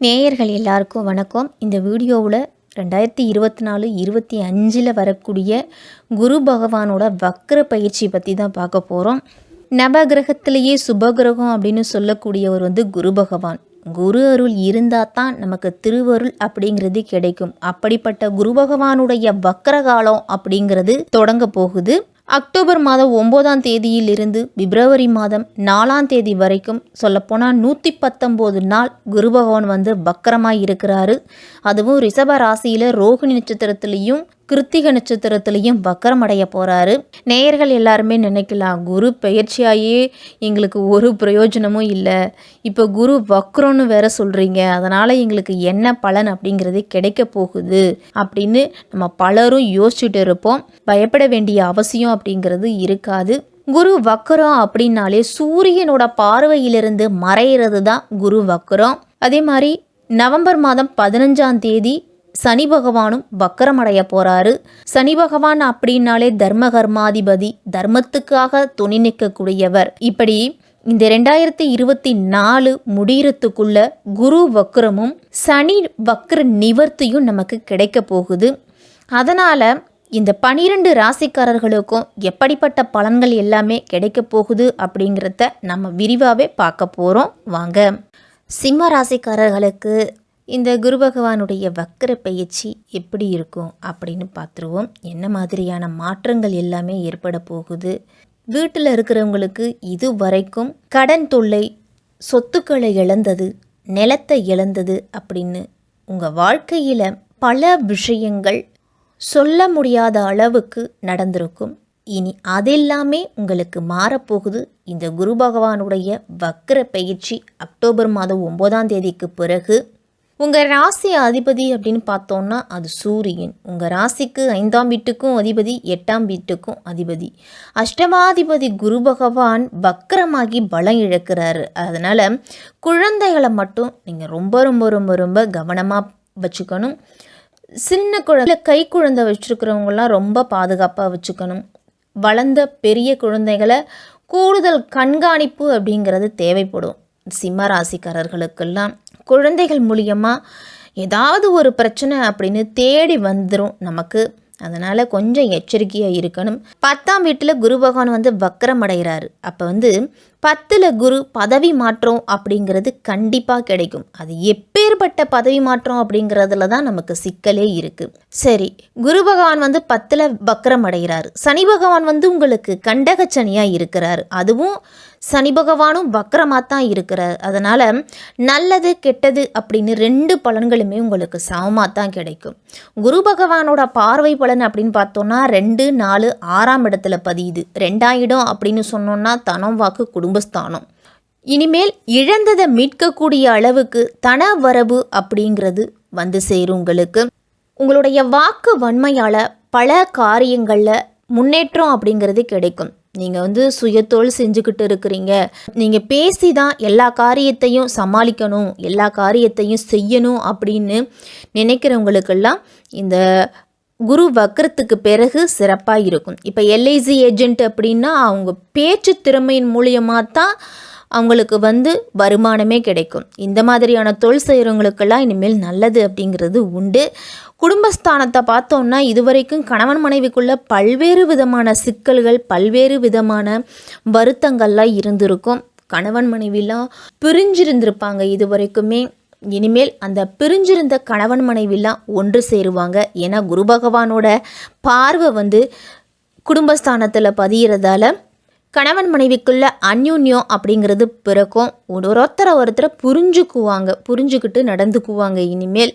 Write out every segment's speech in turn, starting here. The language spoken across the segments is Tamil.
நேயர்கள் எல்லாருக்கும் வணக்கம். இந்த வீடியோவில் ரெண்டாயிரத்தி இருபத்தி நாலு இருபத்தி அஞ்சில் வரக்கூடிய குரு பகவானோட வக்ர பயிற்சி பற்றி தான் பார்க்க போகிறோம் நவகிரகத்திலேயே சுபகிரகம் அப்படின்னு சொல்லக்கூடியவர் வந்து குரு பகவான். குரு அருள் இருந்தால் தான் நமக்கு திருவருள் அப்படிங்கிறது கிடைக்கும். அப்படிப்பட்ட குரு பகவானுடைய வக்ரகாலம் அப்படிங்கிறது தொடங்க போகுது. அக்டோபர் மாதம் ஒம்போதாம் தேதியிலிருந்து பிப்ரவரி மாதம் நாலாம் தேதி வரைக்கும் சொல்லப்போனால் நூற்றி பத்தொம்போது நாள் குரு பகவான் வந்து பக்கரமாக இருக்கிறாரு. அதுவும் ரிஷப ராசியில் ரோகிணி நட்சத்திரத்துலேயும் கிருத்திக நட்சத்திரத்துலேயும் வக்கரமடைய போகிறாரு நேயர்கள் எல்லாருமே நினைக்கலாம் குரு பெயர்ச்சியாயே எங்களுக்கு ஒரு பிரயோஜனமும் இல்லை. இப்போ குரு வக்ரம்னு வேற சொல்கிறீங்க அதனால் எங்களுக்கு என்ன பலன் அப்படிங்கிறது கிடைக்க போகுது அப்படின்னு நம்ம பலரும் யோசிச்சுட்டு இருப்போம். பயப்பட வேண்டிய அவசியம் அப்படிங்கிறது இருக்காது. குரு வக்கரம் அப்படின்னாலே சூரியனோட பார்வையிலிருந்து மறையிறது தான் குரு வக்கரம் அதே மாதிரி நவம்பர் மாதம் பதினஞ்சாம் தேதி சனி பகவானும் வக்கரமடைய போறாரு. சனி பகவான் அப்படின்னாலே தர்ம கர்மாதிபதி தர்மத்துக்காக துணி நிற்கக்கூடியவர். இப்படி இந்த ரெண்டாயிரத்தி இருபத்தி நாலு முடியறதுக்குள்ள குரு வக்ரமும் சனி வக்ர நிவர்த்தியும் நமக்கு கிடைக்க போகுது. அதனால் இந்த பனிரெண்டு ராசிக்காரர்களுக்கும் எப்படிப்பட்ட பலன்கள் எல்லாமே கிடைக்க போகுது அப்படிங்கிறத நம்ம விரிவாகவே பார்க்க போகிறோம் வாங்க. சிம்ம ராசிக்காரர்களுக்கு இந்த குரு பகவானுடைய வக்கர பயிற்சி எப்படி இருக்கும் அப்படின்னு பார்த்துருவோம். என்ன மாதிரியான மாற்றங்கள் எல்லாமே ஏற்பட போகுது. வீட்டில் இருக்கிறவங்களுக்கு இது வரைக்கும் கடன் தொல்லை சொத்துக்களை இழந்தது நிலத்தை இழந்தது அப்படின்னு உங்கள் வாழ்க்கையில் பல விஷயங்கள் சொல்ல முடியாத அளவுக்கு நடந்திருக்கும். இனி அதெல்லாமே உங்களுக்கு மாறப்போகுது. இந்த குரு பகவானுடைய வக்கர பயிற்சி அக்டோபர் மாதம் ஒம்போதாம் தேதிக்கு பிறகு. உங்கள் ராசி அதிபதி அப்படின்னு பார்த்தோன்னா அது சூரியன். உங்கள் ராசிக்கு ஐந்தாம் வீட்டுக்கும் அதிபதி எட்டாம் வீட்டுக்கும் அதிபதி. அஷ்டமாதிபதி குரு பகவான் வக்கரமாகி பலம் இழக்கிறாரு. அதனால் குழந்தைகளை மட்டும் நீங்கள் ரொம்ப ரொம்ப ரொம்ப ரொம்ப கவனமாக வச்சுக்கணும். சின்ன குழந்தை கை குழந்தை வச்சுருக்கிறவங்களாம் ரொம்ப பாதுகாப்பாக வச்சுக்கணும். வளர்ந்த பெரிய குழந்தைகளை கூடுதல் கண்காணிப்பு அப்படிங்கிறது தேவைப்படும். சிம்ம ராசிக்காரர்களுக்கெல்லாம். குழந்தைகள் மூலியமாக ஏதாவது ஒரு பிரச்சனை அப்படின்னு தேடி வந்துடும் நமக்கு. அதனால் கொஞ்சம் எச்சரிக்கையாக இருக்கணும். பத்தாம் வீட்டில் குரு பகவான் வந்து வக்கரம் அடைகிறாரு. அப்போ வந்து பத்தில் குரு பதவி மாற்றம் அப்படிங்கிறது கண்டிப்பாக கிடைக்கும். அது எப் எப்பேற்பட்ட பதவி மாற்றம் அப்படிங்கிறதுல தான் நமக்கு சிக்கலே இருக்குது சரி குரு பகவான் வந்து பத்தில் பக்ரம் அடைகிறார். சனி பகவான் வந்து உங்களுக்கு கண்டகச்சனியாக இருக்கிறார். அதுவும் சனி பகவானும் வக்கரமாக தான் இருக்கிறார். அதனால் நல்லது கெட்டது அப்படின்னு ரெண்டு பலன்களுமே உங்களுக்கு சமமாக தான் கிடைக்கும். குரு பகவானோட பார்வை பலன் அப்படின்னு பார்த்தோன்னா ரெண்டு நாலு ஆறாம் இடத்துல பதியுது. ரெண்டாயிடம் அப்படின்னு சொன்னோன்னா தனம் வாக்கு குடும்பஸ்தானம். இனிமேல் இழந்ததை மீட்கக்கூடிய அளவுக்கு தன வரவு அப்படிங்கிறது வந்து சேரும் உங்களுக்கு. உங்களுடைய வாக்கு வன்மையால் பல காரியங்களில் முன்னேற்றம் அப்படிங்கிறது கிடைக்கும். நீங்கள் வந்து சுயத்தொழில் செஞ்சுக்கிட்டு இருக்கிறீங்க. நீங்கள் பேசி தான் எல்லா காரியத்தையும் சமாளிக்கணும் எல்லா காரியத்தையும் செய்யணும் அப்படின்னு நினைக்கிறவங்களுக்கெல்லாம் இந்த குரு வக்கரத்துக்கு பிறகு சிறப்பாக இருக்கும். இப்போ எல்ஐசி ஏஜென்ட் அப்படின்னா அவங்க பேச்சு திறமையின் மூலியமாக தான் அவங்களுக்கு வந்து வருமானமே கிடைக்கும். இந்த மாதிரியான தொழில் செய்கிறவங்களுக்கெல்லாம் இனிமேல் நல்லது அப்படிங்கிறது உண்டு. குடும்பஸ்தானத்தை பார்த்தோம்னா இதுவரைக்கும் கணவன் மனைவிக்குள்ள பல்வேறு விதமான சிக்கல்கள் பல்வேறு விதமான வருத்தங்கள்லாம் இருந்திருக்கும். கணவன் மனைவிலாம் பிரிஞ்சிருந்திருப்பாங்க இது வரைக்குமே இனிமேல் அந்த பிரிஞ்சிருந்த கணவன் மனைவிலாம் ஒன்று சேருவாங்க. ஏன்னா குரு பகவானோட பார்வை வந்து குடும்பஸ்தானத்தில் பதிகிறதால கணவன் மனைவிக்குள்ள அந்யூன்யம் அப்படிங்கிறது பிறக்கும். ஒருத்தரை ஒருத்தரை புரிஞ்சுக்குவாங்க. புரிஞ்சுக்கிட்டு நடந்துக்குவாங்க இனிமேல்.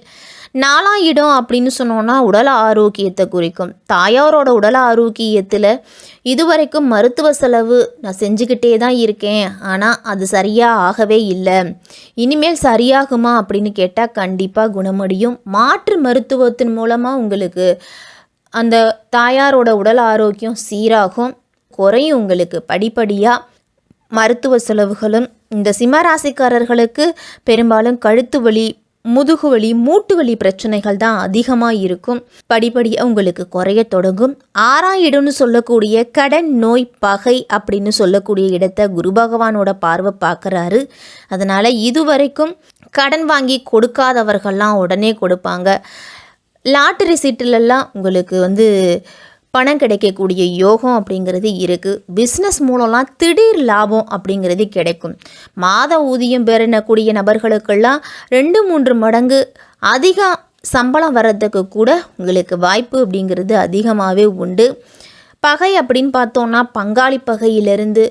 நாலாம் இடம் அப்படின்னு சொன்னோன்னா உடல் ஆரோக்கியத்தை குறிக்கும். தாயாரோட உடல் ஆரோக்கியத்தில் இதுவரைக்கும் மருத்துவ செலவு நான் செஞ்சுக்கிட்டே தான் இருக்கேன். ஆனால் அது சரியாக ஆகவே இல்லை. இனிமேல் சரியாகுமா அப்படின்னு கேட்டால் கண்டிப்பாக குணமடையும். மாற்று மருத்துவத்தின் மூலமாக உங்களுக்கு அந்த தாயாரோட உடல் ஆரோக்கியம் சீராகும். குறையும் உங்களுக்கு. படிப்படியாக மருத்துவ செலவுகளும் இந்த சிம்மராசிக்காரர்களுக்கு பெரும்பாலும் கழுத்து வலி முதுகு வலி மூட்டு வலி பிரச்சனைகள் தான் அதிகமாக இருக்கும். படிப்படியாக உங்களுக்கு குறைய தொடங்கும். ஆறாயிடம்னு சொல்லக்கூடிய கடன் நோய் பகை அப்படின்னு சொல்லக்கூடிய இடத்த குரு பகவானோட பார்வை பார்க்குறாரு. அதனால் இதுவரைக்கும் கடன் வாங்கி கொடுக்காதவர்கள்லாம் உடனே கொடுப்பாங்க. லாட்டரி சீட்டிலெல்லாம் உங்களுக்கு வந்து பணம் கிடைக்கக்கூடிய யோகம் அப்படிங்கிறது இருக்குது பிஸ்னஸ் மூலம்லாம் திடீர் லாபம் அப்படிங்கிறது கிடைக்கும். மாத ஊதியம் பெறக்கூடிய நபர்களுக்கெல்லாம் ரெண்டு மூன்று மடங்கு அதிகம் சம்பளம் வர்றதுக்கு கூட உங்களுக்கு வாய்ப்பு அப்படிங்கிறது அதிகமாகவே உண்டு. பகை அப்படின்னு பார்த்தோன்னா பங்காளி பகையிலிருந்து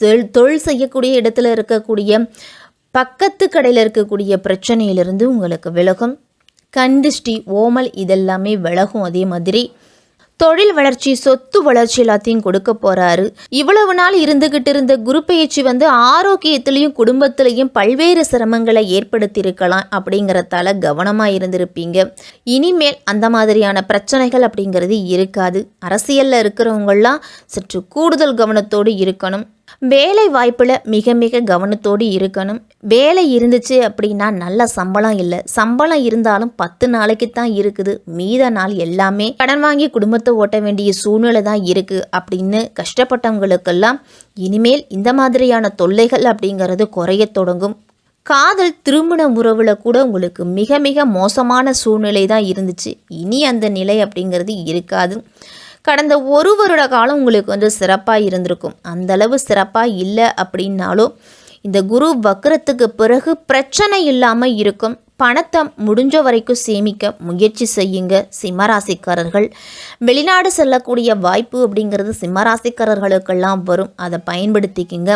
தொழில் தொழில் செய்யக்கூடிய இடத்துல இருக்கக்கூடிய பக்கத்து கடையில் இருக்கக்கூடிய பிரச்சனையிலிருந்து உங்களுக்கு விலகும். கண்டிஷ்டி ஓமல் இதெல்லாமே விலகும் அதே மாதிரி. தொழில் வளர்ச்சி சொத்து வளர்ச்சி எல்லாத்தையும் கொடுக்க போறாரு. இவ்வளவு நாள் இருந்துகிட்டு இருந்த குரு பயிற்சி வந்து ஆரோக்கியத்திலையும் குடும்பத்திலையும் பல்வேறு சிரமங்களை ஏற்படுத்தியிருக்கலாம் அப்படிங்கிறதால கவனமாக இருந்திருப்பீங்க. இனிமேல் அந்த மாதிரியான பிரச்சனைகள் அப்படிங்கிறது இருக்காது. அரசியலில் இருக்கிறவங்களாம் சற்று கூடுதல் கவனத்தோடு இருக்கணும். வேலை வாய்ப்பில் மிக மிக கவனத்தோடு இருக்கணும். வேலை இருந்துச்சு அப்படின்னா நல்ல சம்பளம் இல்லை. சம்பளம் இருந்தாலும் பத்து நாளைக்கு தான் இருக்குது. மீத நாள் எல்லாமே கடன் வாங்கி குடும்பத்தை ஓட்ட வேண்டிய சூழ்நிலை தான் இருக்குது அப்படின்னு கஷ்டப்பட்டவங்களுக்கெல்லாம் இனிமேல் இந்த மாதிரியான தொல்லைகள் அப்படிங்கிறது குறைய தொடங்கும். காதல் திருமண உறவில் கூட உங்களுக்கு மிக மிக மோசமான சூழ்நிலை தான் இருந்துச்சு. இனி அந்த நிலை அப்படிங்கிறது இருக்காது. கடந்த ஒரு வருட காலம் உங்களுக்கு வந்து சிறப்பாக இருந்திருக்கும். அந்தளவு சிறப்பாக இல்லை அப்படின்னாலும் இந்த குரு வக்கரத்துக்கு பிறகு பிரச்சனை இல்லாமல் இருக்கும். பணத்தை முடிஞ்ச வரைக்கும் சேமிக்க முயற்சி செய்யுங்க. சிம்மராசிக்காரர்கள் வெளிநாடு செல்லக்கூடிய வாய்ப்பு அப்படிங்கிறது சிம்மராசிக்காரர்களுக்கெல்லாம் வரும். அதை பயன்படுத்திக்கிங்க.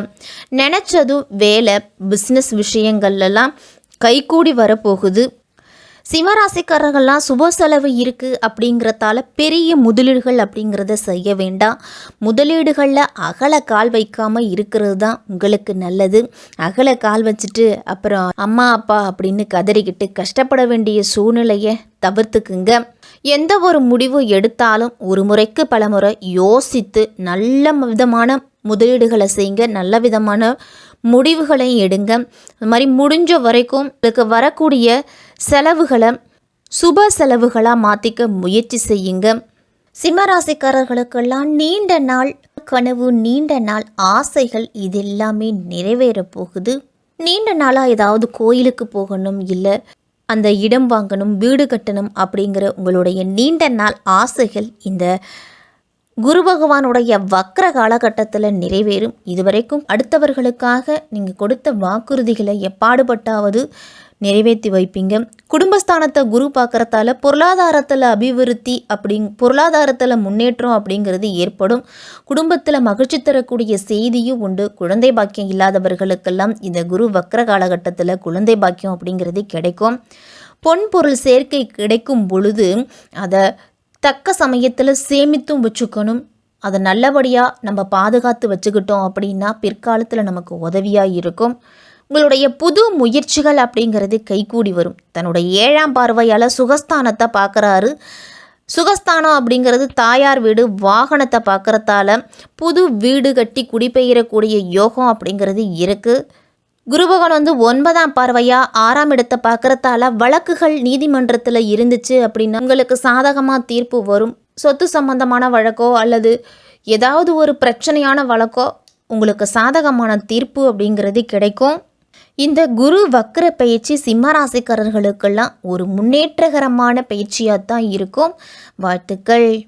நினச்சதும் வேலை பிஸ்னஸ் விஷயங்கள்லாம் கைகூடி வரப்போகுது. சிம்மராசிக்காரர்கள்லாம் சுப செலவு இருக்குது அப்படிங்கிறதால பெரிய முதலீடுகள் அப்படிங்கிறத செய்ய வேண்டாம். முதலீடுகளில் அகல கால் வைக்காமல் இருக்கிறது தான் உங்களுக்கு நல்லது. அகல கால் வச்சுட்டு அப்புறம் அம்மா அப்பா அப்படின்னு கதறிக்கிட்டு கஷ்டப்பட வேண்டிய சூழ்நிலையை தவிர்த்துக்குங்க. எந்த ஒரு முடிவு எடுத்தாலும் ஒரு முறைக்கு பல முறை யோசித்து நல்ல விதமான முதலீடுகளை செய்யுங்க. நல்ல விதமான முடிவுகளையும் எடுங்க. அது மாதிரி முடிஞ்ச வரைக்கும் இதுக்கு வரக்கூடிய செலவுகளை சுப செலவுகளாக மாற்றிக்க முயற்சி செய்யுங்க. சிம்மராசிக்காரர்களுக்கெல்லாம் நீண்ட நாள் கனவு நீண்ட நாள் ஆசைகள் இது எல்லாமே நிறைவேற போகுது. நீண்ட நாளாக ஏதாவது கோயிலுக்கு போகணும் இல்லை அந்த இடம் வாங்கணும் வீடு கட்டணும் அப்படிங்கிற உங்களுடைய நீண்ட நாள் ஆசைகள் இந்த குரு பகவானுடைய வக்ர காலகட்டத்தில் நிறைவேறும். இதுவரைக்கும் அடுத்தவர்களுக்காக நீங்கள் கொடுத்த வாக்குறுதிகளை எப்பாடுபட்டாவது நிறைவேற்றி வைப்பீங்க. குடும்பஸ்தானத்தை குரு பார்க்குறதால பொருளாதாரத்தில் அபிவிருத்தி அப்படிங் பொருளாதாரத்தில் முன்னேற்றம் அப்படிங்கிறது ஏற்படும். குடும்பத்தில் மகிழ்ச்சி தரக்கூடிய செய்தியும் உண்டு. குழந்தை பாக்கியம் இல்லாதவர்களுக்கெல்லாம் இந்த குரு வக்ர காலகட்டத்தில் குழந்தை பாக்கியம் அப்படிங்கிறது கிடைக்கும். பொன் பொருள் சேர்க்கை கிடைக்கும் பொழுது அதை தக்க சமயத்தில் சேமித்தும் வச்சுக்கணும். அதை நல்லபடியாக நம்ம பாதுகாத்து வச்சுக்கிட்டோம் அப்படின்னா பிற்காலத்தில் நமக்கு உதவியாக இருக்கும். உங்களுடைய புது முயற்சிகள் அப்படிங்கிறது கைகூடி வரும். தன்னுடைய ஏழாம் பார்வையால் சுகஸ்தானத்தை பார்க்குறாரு. சுகஸ்தானம் அப்படிங்கிறது தாயார் வீடு வாகனத்தை பார்க்குறதால புது வீடு கட்டி குடிபெயரக்கூடிய யோகம் அப்படிங்கிறது இருக்குது குருபகவான் வந்து ஒன்பதாம் பார்வையாக ஆறாம் இடத்தை பார்க்குறதால வழக்குகள் நீதிமன்றத்தில் இருந்துச்சு அப்படின்னா உங்களுக்கு சாதகமாக தீர்ப்பு வரும். சொத்து சம்பந்தமான வழக்கோ அல்லது ஏதாவது ஒரு பிரச்சனையான வழக்கோ உங்களுக்கு சாதகமான தீர்ப்பு அப்படிங்கிறது கிடைக்கும். இந்த குரு வக்ர பயிற்சி சிம்மராசிக்காரர்களுக்கெல்லாம் ஒரு முன்னேற்றகரமான பயிற்சியாக தான் இருக்கும். வாழ்த்துக்கள்.